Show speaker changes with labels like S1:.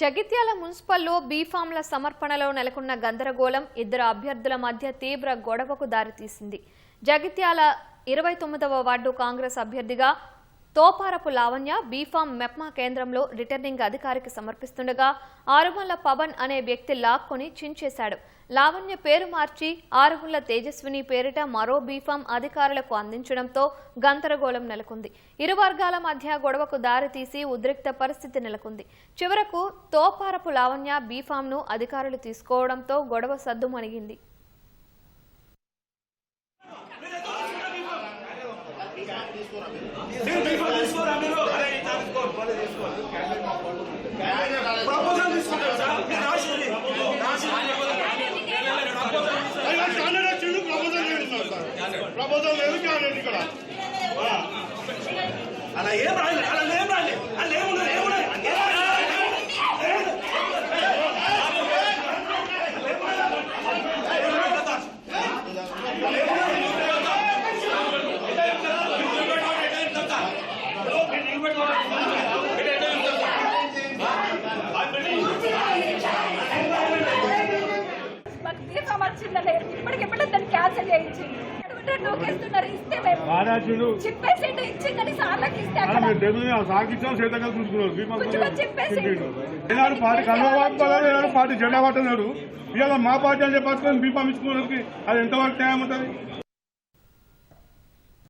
S1: జగిత్యాల మున్సిపల్లో బీఫామ్ల సమర్పణలో నెలకొన్న గందరగోళం ఇద్దరు అభ్యర్థుల మధ్య తీవ్ర గొడవకు దారితీసింది. జగిత్యాల ఇరవై తొమ్మిదవ వార్డు కాంగ్రెస్ అభ్యర్థిగా తోపారపు లావణ్య బీఫామ్ మెప్మా కేంద్రంలో రిటర్నింగ్ అధికారికి సమర్పిస్తుండగా ఆరుమల్ల పవన్ అనే వ్యక్తి లాక్కొని చించేశాడు. లావణ్య పేరు మార్చి ఆరుగుళ్ళ తేజస్విని పేరిట మరో బీఫామ్ అధికారులకు అందించడంతో గందరగోళం నెలకొంది. ఇరు వర్గాల మధ్య గొడవకు దారితీసి ఉద్రిక్త పరిస్థితి నెలకొంది. చివరకు తోపారపు లావణ్య బీఫామ్ను అధికారులు తీసుకోవడంతో గొడవ సద్దుమణిగింది.
S2: ప్రపోజల్ తీసుకుంటారు సార్ మీరు రాసింది
S3: క్యాండిడేట్ వచ్చిండు ప్రపోజల్ చేస్తున్నారు సార్ ప్రపోజల్ లేదు క్యాండిడేట్ ఇక్కడ
S2: అలా ఏం రాయలేదు అలా ఏం రాయలేదు అలా ఏమున్నది ఏమున్నది
S4: మాకు దీపం వచ్చిందని ఇప్పటికిప్పుడే దాన్ని క్యాన్సిల్ చెప్పేసిండు ఇచ్చిందని సార్లకి ఇస్తే చెప్పేసి.
S3: పార్టీ కన్వవాడు ఏనాడు పార్టీ జెండా ఇవాళ మా పార్టీ అని చెప్పి బీపం ఇచ్చుకోవడానికి అది ఎంతవరకు న్యాయం ఉంటుంది